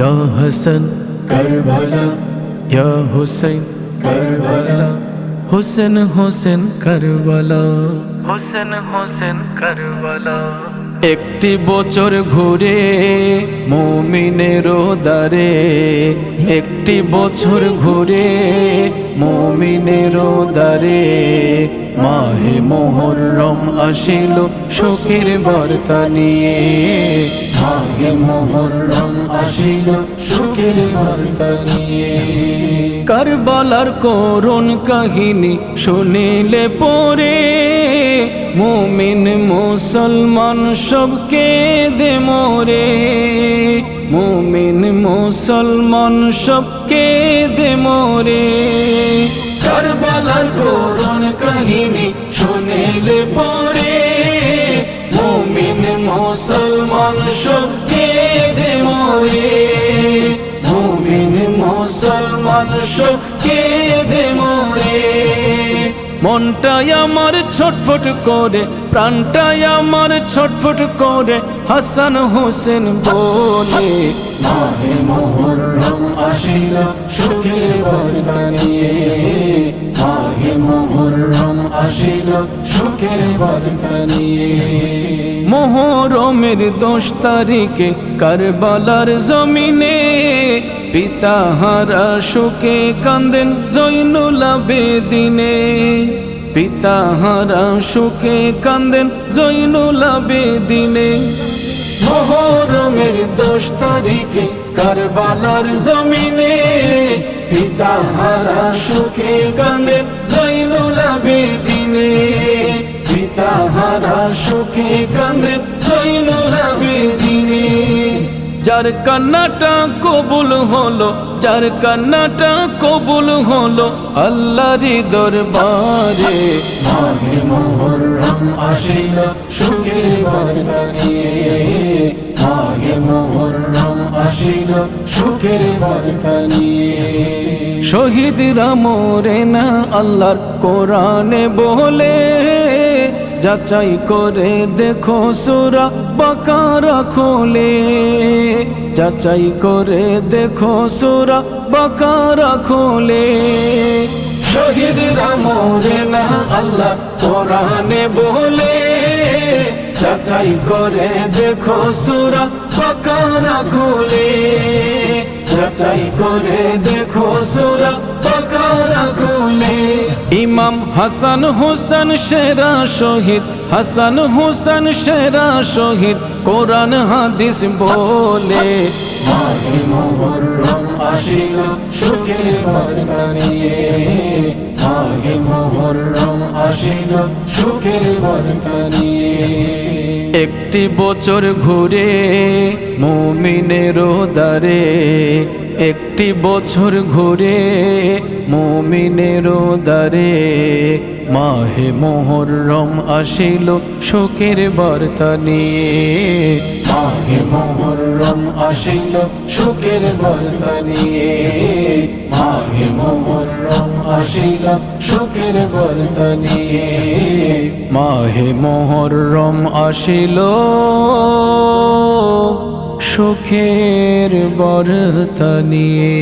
ইয়া হাসান কারবালা ইয়া হুসাইন কারবালা হোসেন হোসেন কারবালা হোসেন হোসেন কারবালা একটি বছর ঘুরে মুমিনের দারে। একটি বছর ঘুরে মুমিনের দারে। মাহে মোহরম আসিল, শোকের বার্তা নিয়ে। মাহে মোহরম আসিল, শোকের বার্তা নিয়ে। কারবালার করুণ কাহিনী শুনিলে পরে মুমিন মুসলমান সবকে দে মোরে। মুমিন মুসলমান সবকে দে মোরে। কারবালার মুসলমান সবকে দে মোরে মুমিন মুসলমান সবকে দে মোরে মনটাই আমার ছটফট করে, প্রাণটাই আমার ছটফট করে, হাসান হোসেন বলে। মাহে মোহরম আসিল সুখের বার্তা নিয়ে। মাহে মোহরম আসিল সুখের বার্তা নিয়ে। মোহরমের দোষ তারিখে কারবালার জমিনে পিতা হারা শোকে কান্দেন জৈনুল আবেদিনে পিতা হারা শোকে কান্দেন জৈনুল আবেদিনে মোহরমের দোষ তারিখে কারবালার জমিনে পিতা হারা সুখে কান্দে জৈনুল আবেদিনে পিতা হারা সুখে কান্দে জৈনুল আবেদিনে যার কান্নাটা কবুল হলো যার কান্নাটা কবুল হলো আল্লাহর দরবারে। মাহে মোহরম আসিল মাহে শহীদরা মোরে না আল্লাহর কোরআনে বলে। যাচাই করে দেখো সুরা বাকারা খোলে। যাচাই করে দেখো সুরা বাকারা খোলে। শহীদ রামরে না আল্লাহ কোরআনে বলে, যাচাই করে দেখো সুরা বাকারা খুলে। যাচাই করে দেখো সুরা বাকারা খুলে। ইমাম হাসান হুসান সেরা শহীদ হাসান হুসান সেরা শহীদ। কোরআন হাদিস বলে একটি বছর ঘুরে মুমিনের দারে একটি বছর ঘুরে মুমিনের দারে মাহে মোহরম আসিল শোকের বার্তা নিয়ে। মাহে মোহরম আসিল সুখের বার্তা নিয়ে। মাহে মোহরম আসিল সুখের বার্তা নিয়ে। মাহে মোহরম আসিল সুখের বরতা নিয়ে।